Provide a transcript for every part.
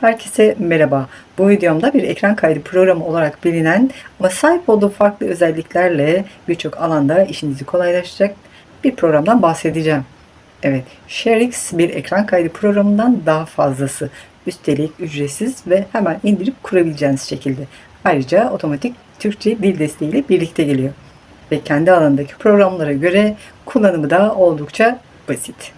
Herkese merhaba. Bu videomda bir ekran kaydı programı olarak bilinen ama sahip olduğu farklı özelliklerle birçok alanda işinizi kolaylaştıracak bir programdan bahsedeceğim. Evet, ShareX bir ekran kaydı programından daha fazlası. Üstelik ücretsiz ve hemen indirip kurabileceğiniz şekilde. Ayrıca otomatik Türkçe dil desteğiyle birlikte geliyor. Ve kendi alanındaki programlara göre kullanımı da oldukça basit.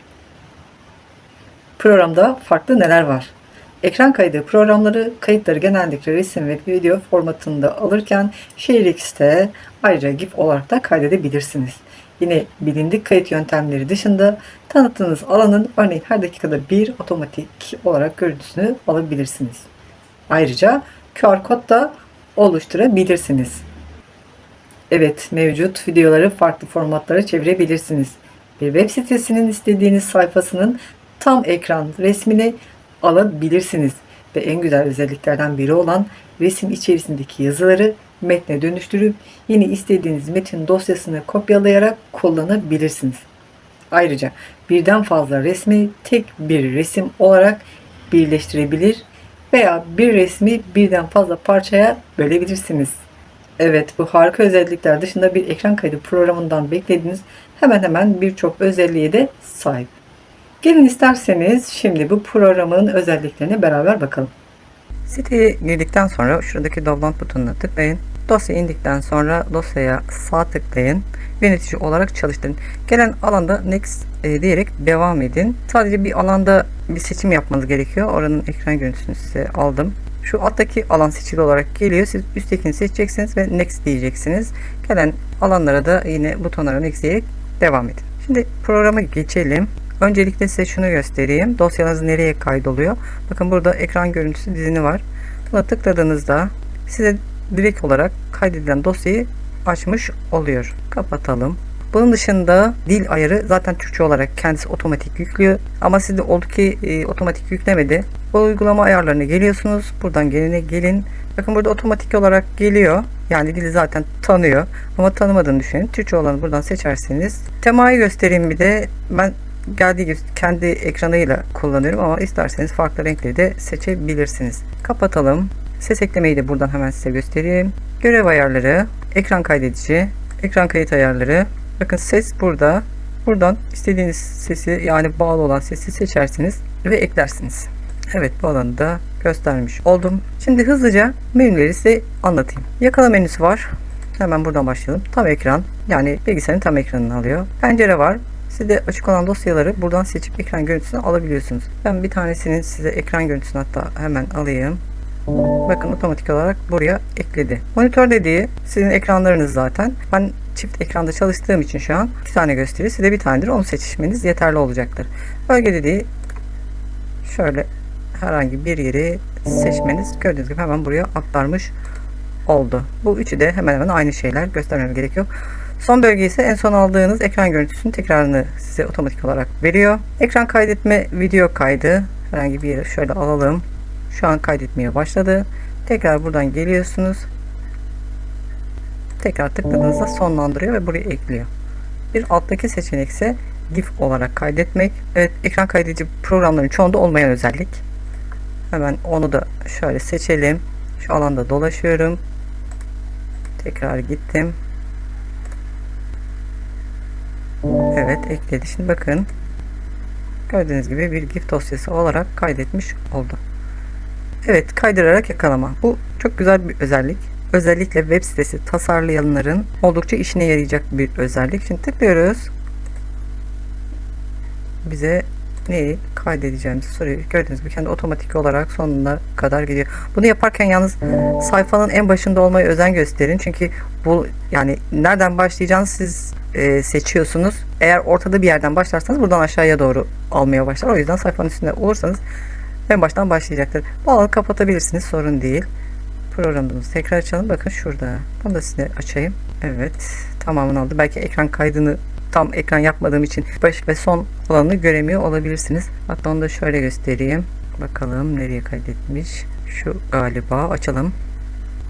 Programda farklı neler var? Ekran kaydı programları kayıtları genellikle resim ve video formatında alırken ShareX'te ayrıca GIF olarak da kaydedebilirsiniz. Yine bilindik kayıt yöntemleri dışında tanıttığınız alanın örneğin her dakikada bir otomatik olarak görüntüsünü alabilirsiniz. Ayrıca QR kod da oluşturabilirsiniz. Evet, mevcut videoları farklı formatlara çevirebilirsiniz. Bir web sitesinin istediğiniz sayfasının tam ekran resmini alabilirsiniz. Ve en güzel özelliklerden biri olan resim içerisindeki yazıları metne dönüştürüp yine istediğiniz metin dosyasını kopyalayarak kullanabilirsiniz. Ayrıca birden fazla resmi tek bir resim olarak birleştirebilir veya bir resmi birden fazla parçaya bölebilirsiniz. Evet bu harika özellikler dışında bir ekran kaydı programından beklediğiniz hemen hemen birçok özelliğe de sahip. Gelin isterseniz şimdi bu programın özelliklerine beraber bakalım. Siteye girdikten sonra şuradaki download butonuna tıklayın. Dosya indikten sonra dosyaya sağ tıklayın. Yönetici olarak çalıştırın. Gelen alanda next e, diyerek devam edin. Sadece bir alanda bir seçim yapmanız gerekiyor. Oranın ekran görüntüsünü size aldım. Şu alttaki alan seçili olarak geliyor. Siz üsttekini seçeceksiniz ve next diyeceksiniz. Gelen alanlara da yine butonlara next diyerek devam edin. Şimdi programa geçelim. Öncelikle size şunu göstereyim. Dosyanız nereye kaydoluyor? Bakın burada ekran görüntüsü dizini var. Buna tıkladığınızda size direkt olarak kaydedilen dosyayı açmış oluyor. Kapatalım. Bunun dışında dil ayarı zaten Türkçe olarak kendisi otomatik yüklüyor. Ama sizde oldu ki e, otomatik yüklemedi. Bu uygulama ayarlarına geliyorsunuz. Buradan geline gelin. Bakın burada otomatik olarak geliyor. Yani dili zaten tanıyor. Ama tanımadığını düşünün. Türkçe olanı buradan seçerseniz. Temayı göstereyim bir de. Ben geldiği gibi kendi ekranıyla kullanıyorum ama isterseniz farklı renkleri de seçebilirsiniz. Kapatalım. Ses eklemeyi de buradan hemen size göstereyim. Görev ayarları, ekran kaydedici, ekran kayıt ayarları. Bakın ses burada. Buradan istediğiniz sesi yani bağlı olan sesi seçersiniz ve eklersiniz. Evet bu alanı da göstermiş oldum. Şimdi hızlıca menüleri size anlatayım. Yakala menüsü var. Hemen buradan başlayalım. Tam ekran yani bilgisayarın tam ekranını alıyor. Pencere var. Siz de açık olan dosyaları buradan seçip ekran görüntüsünü alabiliyorsunuz. Ben bir tanesinin size ekran görüntüsünü hatta hemen alayım. Bakın otomatik olarak buraya ekledi. Monitör dediği sizin ekranlarınız zaten. Ben çift ekranda çalıştığım için şu an iki tane gösteriyor. Size bir tanedir. Onu seçmeniz yeterli olacaktır. Bölge dediği şöyle herhangi bir yeri seçmeniz gördüğünüz gibi hemen buraya aktarmış oldu. Bu üçü de hemen hemen aynı şeyler. Göstermem gerek yok. Son bölge ise en son aldığınız ekran görüntüsünün tekrarını size otomatik olarak veriyor. Ekran kaydetme video kaydı. Herhangi bir yere şöyle alalım. Şu an kaydetmeye başladı. Tekrar buradan geliyorsunuz. Tekrar tıkladığınızda sonlandırıyor ve buraya ekliyor. Bir alttaki seçenek ise GIF olarak kaydetmek. Evet ekran kaydedici programların çoğunda olmayan özellik. Hemen onu da şöyle seçelim. Şu alanda dolaşıyorum. Tekrar gittim. Evet ekledi. Şimdi bakın. Gördüğünüz gibi bir GIF dosyası olarak kaydetmiş oldu. Evet kaydırarak yakalama. Bu çok güzel bir özellik. Özellikle web sitesi tasarlayanların oldukça işine yarayacak bir özellik. Şimdi tıklıyoruz. Bize neyi kaydedeceğimizi soruyor. Gördüğünüz gibi kendi otomatik olarak sonuna kadar gidiyor. Bunu yaparken yalnız sayfanın en başında olmayı özen gösterin. Çünkü bu yani nereden başlayacağınızı siz e, seçiyorsunuz. Eğer ortada bir yerden başlarsanız buradan aşağıya doğru almaya başlar. O yüzden sayfanın üstünde olursanız en baştan başlayacaktır. Bu alanı kapatabilirsiniz. Sorun değil. Programımızı tekrar açalım. Bakın şurada. Bunu da size açayım. Evet. Tamamını aldı. Belki ekran kaydını tam ekran yapmadığım için baş ve son olanı göremiyor olabilirsiniz. Hatta onu da şöyle göstereyim. Bakalım nereye kaydetmiş. Şu galiba açalım.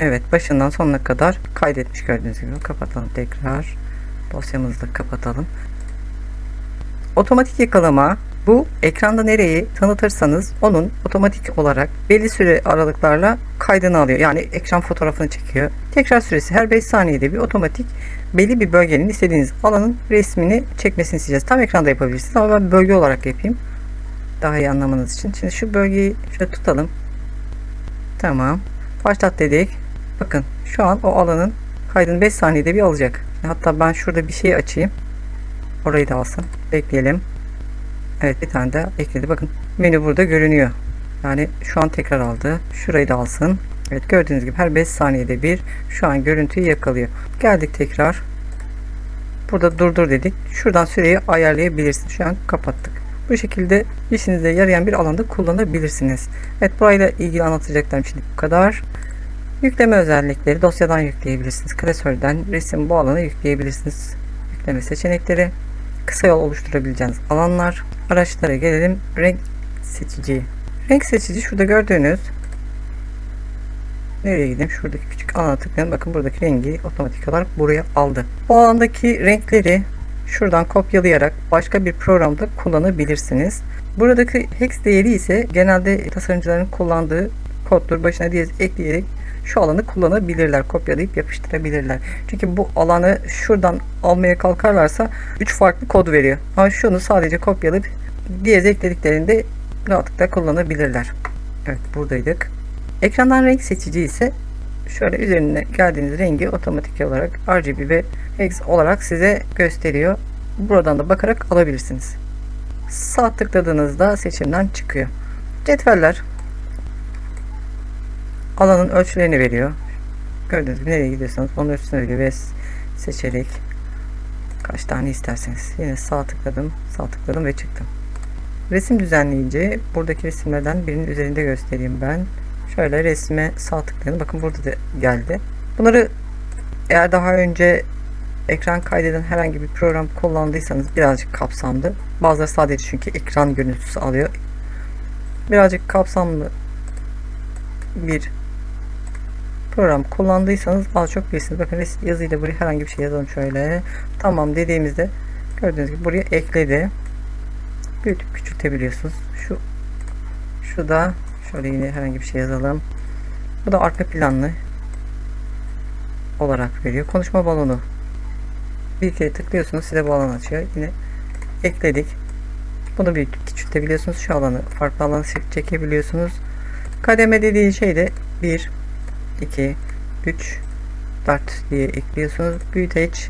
Evet başından sonuna kadar kaydetmiş gördüğünüz gibi. Kapatalım tekrar. Dosyamızı da kapatalım. Otomatik yakalama Bu ekranda nereyi tanıtırsanız onun otomatik olarak belli süre aralıklarla kaydını alıyor. Yani ekran fotoğrafını çekiyor. Tekrar süresi her 5 saniyede bir otomatik belli bir bölgenin istediğiniz alanın resmini çekmesini isteyeceğiz. Tam ekranda yapabilirsiniz ama ben bölge olarak yapayım. Daha iyi anlamanız için. Şimdi şu bölgeyi şöyle tutalım. Tamam. Başlat dedik. Bakın şu an o alanın kaydını 5 saniyede bir alacak. Hatta ben şurada bir şey açayım. Orayı da alsın. Bekleyelim. Evet bir tane daha ekledi. Bakın menü burada görünüyor. Yani şu an tekrar aldı. Şurayı da alsın. Evet gördüğünüz gibi her 5 saniyede bir şu an görüntüyü yakalıyor. Geldik tekrar. Burada durdur dedik. Şuradan süreyi ayarlayabilirsiniz. Şu an kapattık. Bu şekilde işinize yarayan bir alanda kullanabilirsiniz. Evet burayla ilgili anlatacaklarım şimdi bu kadar. Yükleme özellikleri dosyadan yükleyebilirsiniz. Klasörden resim bu alana yükleyebilirsiniz. Yükleme seçenekleri kısa yol oluşturabileceğiniz alanlar. Araçlara gelelim. Renk seçici. Renk seçici şurada gördüğünüz Nereye gideyim? Şuradaki küçük alana tıklayalım. Bakın buradaki rengi otomatik olarak buraya aldı. Bu alandaki renkleri şuradan kopyalayarak başka bir programda kullanabilirsiniz. Buradaki hex değeri ise genelde tasarımcıların kullandığı koddur. Başına diyez ekleyerek şu alanı kullanabilirler. Kopyalayıp yapıştırabilirler. Çünkü bu alanı şuradan almaya kalkarlarsa 3 farklı kod veriyor. Ama şunu sadece kopyalayıp diyez eklediklerinde rahatlıkla kullanabilirler. Evet buradaydık. Ekrandan renk seçici ise şöyle üzerine geldiğiniz rengi otomatik olarak RGB ve Hex olarak size gösteriyor. Buradan da bakarak alabilirsiniz. Sağ tıkladığınızda seçimden çıkıyor. Cetveller alanın ölçülerini veriyor. Gördüğünüz gibi nereye gidiyorsanız onun ölçüsünü veriyor ve seçerek kaç tane isterseniz. Yine sağ tıkladım, sağ tıkladım ve çıktım. Resim düzenleyici buradaki resimlerden birinin üzerinde göstereyim ben. Şöyle resme sağ tıklayalım. Bakın burada da geldi. Bunları eğer daha önce ekran kaydeden herhangi bir program kullandıysanız birazcık kapsamlı. Bazıları sadece çünkü ekran görüntüsü alıyor. Birazcık kapsamlı bir program kullandıysanız az çok bilirsiniz. Bakın yazıyı da buraya herhangi bir şey yazalım şöyle. Tamam dediğimizde gördüğünüz gibi buraya ekledi. Büyütüp küçültebiliyorsunuz. Şu şu da şöyle yine herhangi bir şey yazalım. Bu da arka planlı olarak veriyor. Konuşma balonu. Bir kere tıklıyorsunuz size bu alan açıyor. Yine ekledik. Bunu büyütüp küçültebiliyorsunuz. Şu alanı farklı alanı çekebiliyorsunuz. Kademe dediği şey de 1 2 3 4 diye ekliyorsunuz. Büyüteç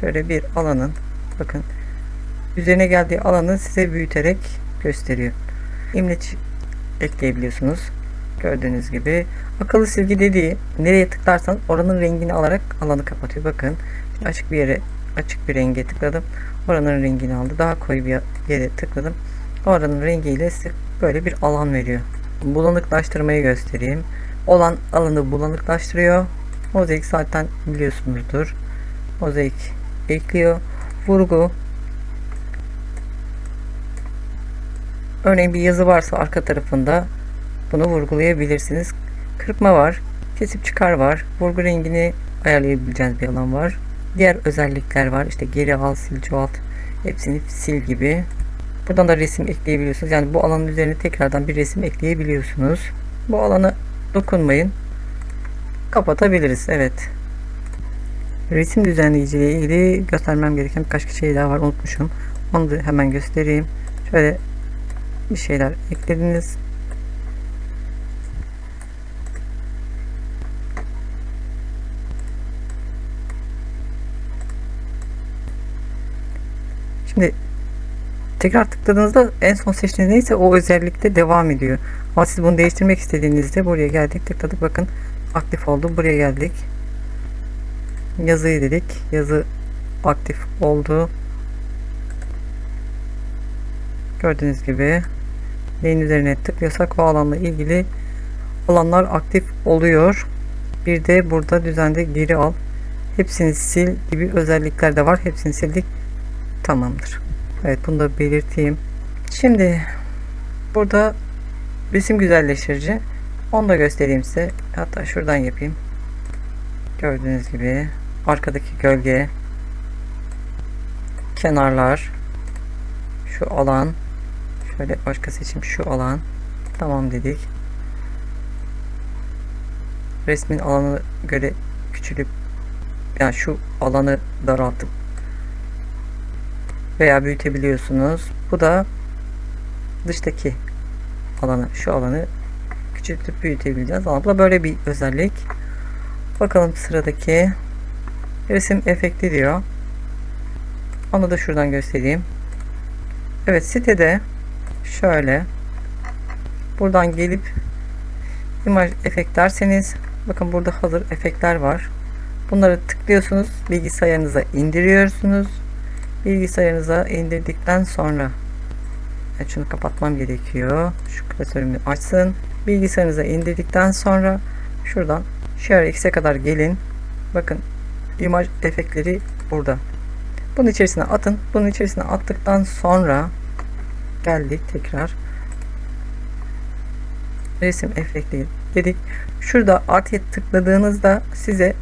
şöyle bir alanın bakın üzerine geldiği alanı size büyüterek gösteriyor. İmleç ekleyebiliyorsunuz. Gördüğünüz gibi akıllı silgi dediği nereye tıklarsan oranın rengini alarak alanı kapatıyor. Bakın açık bir yere açık bir renge tıkladım. Oranın rengini aldı. Daha koyu bir yere tıkladım. Oranın rengiyle size böyle bir alan veriyor. Bulanıklaştırmayı göstereyim. Olan alanı bulanıklaştırıyor. Mozaik zaten biliyorsunuzdur. Mozaik ekliyor. Vurgu Örneğin bir yazı varsa arka tarafında bunu vurgulayabilirsiniz. Kırpma var. Kesip çıkar var. Vurgu rengini ayarlayabileceğiniz bir alan var. Diğer özellikler var. İşte geri al, sil, çoğalt. Hepsini sil gibi. Buradan da resim ekleyebiliyorsunuz. Yani bu alanın üzerine tekrardan bir resim ekleyebiliyorsunuz. Bu alana dokunmayın. Kapatabiliriz. Evet. Resim düzenleyici ile ilgili göstermem gereken birkaç şey daha var. Unutmuşum. Onu da hemen göstereyim. Şöyle bir şeyler eklediniz. Şimdi tekrar tıkladığınızda en son seçtiğiniz neyse o özellikte devam ediyor. Ama siz bunu değiştirmek istediğinizde buraya geldik tıkladık bakın aktif oldu. Buraya geldik. Yazıyı dedik. Yazı aktif oldu. Gördüğünüz gibi neyin üzerine tıklıyorsak o alanla ilgili alanlar aktif oluyor. Bir de burada düzende geri al. Hepsini sil gibi özellikler de var. Hepsini sildik. Tamamdır. Evet bunu da belirteyim. Şimdi burada resim güzelleştirici. Onu da göstereyim size. Hatta şuradan yapayım. Gördüğünüz gibi arkadaki gölge kenarlar şu alan Şöyle başka seçim şu alan. Tamam dedik. Resmin alanı göre küçülüp yani şu alanı daraltıp veya büyütebiliyorsunuz. Bu da dıştaki alanı, şu alanı küçültüp büyütebileceğiz. Ama böyle bir özellik. Bakalım sıradaki resim efekti diyor. Onu da şuradan göstereyim. Evet sitede şöyle buradan gelip imaj efekt derseniz bakın burada hazır efektler var. Bunları tıklıyorsunuz. Bilgisayarınıza indiriyorsunuz. Bilgisayarınıza indirdikten sonra evet, şunu kapatmam gerekiyor. Şu klasörümü açsın. Bilgisayarınıza indirdikten sonra şuradan Share X'e kadar gelin. Bakın imaj efektleri burada. Bunun içerisine atın. Bunun içerisine attıktan sonra geldik tekrar resim efekti dedik. Şurada artıya tıkladığınızda size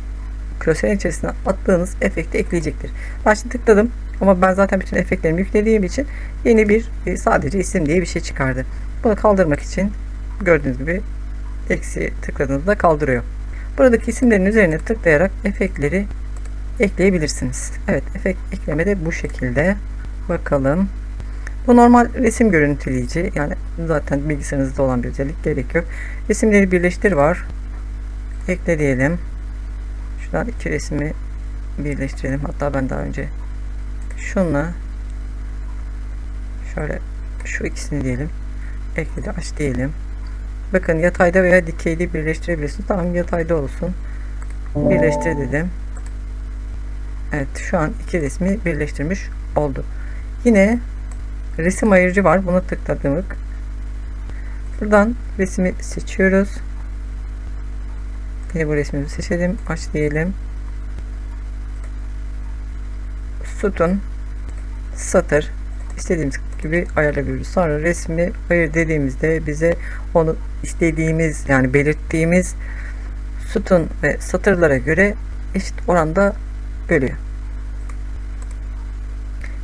klasörün içerisine attığınız efekti ekleyecektir. Ben şimdi tıkladım ama ben zaten bütün efektlerimi yüklediğim için yeni bir e, sadece isim diye bir şey çıkardı. Bunu kaldırmak için gördüğünüz gibi eksi tıkladığınızda kaldırıyor. Buradaki isimlerin üzerine tıklayarak efektleri ekleyebilirsiniz. Evet efekt ekleme de bu şekilde. Bakalım. Bu normal resim görüntüleyici. Yani zaten bilgisayarınızda olan bir özellik gerek yok. Resimleri birleştir var. Ekle diyelim. Şuradan iki resmi birleştirelim. Hatta ben daha önce şunla şöyle şu ikisini diyelim. Ekledi aç diyelim. Bakın yatayda veya dikeyde birleştirebilirsiniz. Tamam yatayda olsun. Birleştir dedim. Evet şu an iki resmi birleştirmiş oldu. Yine resim ayırıcı var. Bunu tıkladık. Buradan resmi seçiyoruz. Yine bu resmimizi seçelim. Aç diyelim. Sütun satır istediğimiz gibi ayarlayabiliyoruz. Sonra resmi ayır dediğimizde bize onu istediğimiz yani belirttiğimiz sütun ve satırlara göre eşit oranda bölüyor.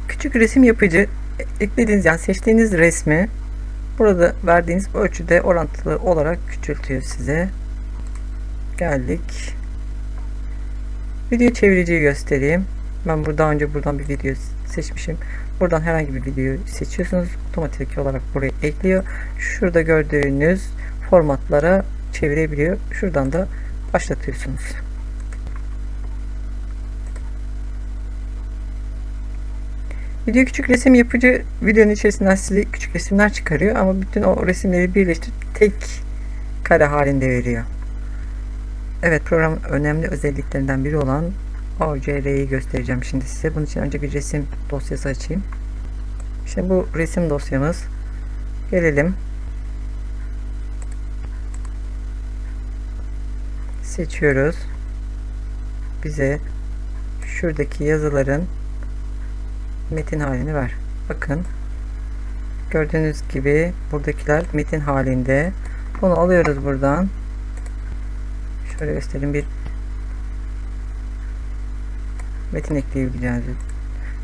Küçük resim yapıcı eklediğiniz yani seçtiğiniz resmi burada verdiğiniz ölçüde orantılı olarak küçültüyor size. Geldik. Video çeviriciyi göstereyim. Ben burada önce buradan bir video seçmişim. Buradan herhangi bir videoyu seçiyorsunuz. Otomatik olarak buraya ekliyor. Şurada gördüğünüz formatlara çevirebiliyor. Şuradan da başlatıyorsunuz. Video küçük resim yapıcı videonun içerisinden size küçük resimler çıkarıyor ama bütün o resimleri birleştirip tek kare halinde veriyor. Evet programın önemli özelliklerinden biri olan OCR'yi göstereceğim şimdi size. Bunun için önce bir resim dosyası açayım. İşte bu resim dosyamız. Gelelim. Seçiyoruz. Bize şuradaki yazıların metin halini ver. Bakın. Gördüğünüz gibi buradakiler metin halinde. Bunu alıyoruz buradan. Şöyle göstereyim bir metin ekleyebileceğiniz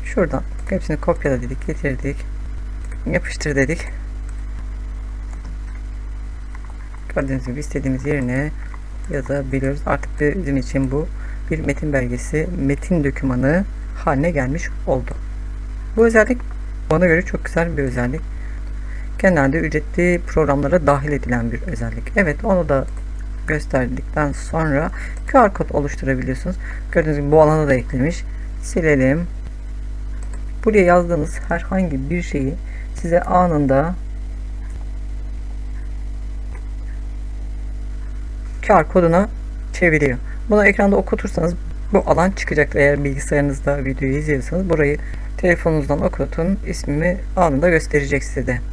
şuradan hepsini kopyala dedik getirdik yapıştır dedik. Gördüğünüz gibi istediğimiz yerine yazabiliyoruz. Artık bizim için bu bir metin belgesi metin dokümanı haline gelmiş oldu. Bu özellik bana göre çok güzel bir özellik. Genelde ücretli programlara dahil edilen bir özellik. Evet onu da gösterdikten sonra QR kod oluşturabiliyorsunuz. Gördüğünüz gibi bu alana da eklemiş. Silelim. Buraya yazdığınız herhangi bir şeyi size anında QR koduna çeviriyor. Bunu ekranda okutursanız bu alan çıkacaktır. Eğer bilgisayarınızda videoyu izliyorsanız burayı telefonunuzdan okutun. ismimi anında gösterecek size.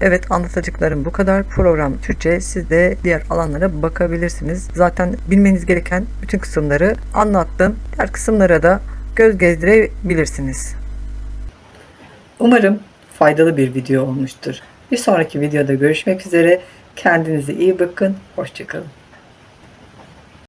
Evet anlatacaklarım bu kadar. Program Türkçe. Siz de diğer alanlara bakabilirsiniz. Zaten bilmeniz gereken bütün kısımları anlattım. Diğer kısımlara da göz gezdirebilirsiniz. Umarım faydalı bir video olmuştur. Bir sonraki videoda görüşmek üzere. Kendinize iyi bakın. Hoşçakalın.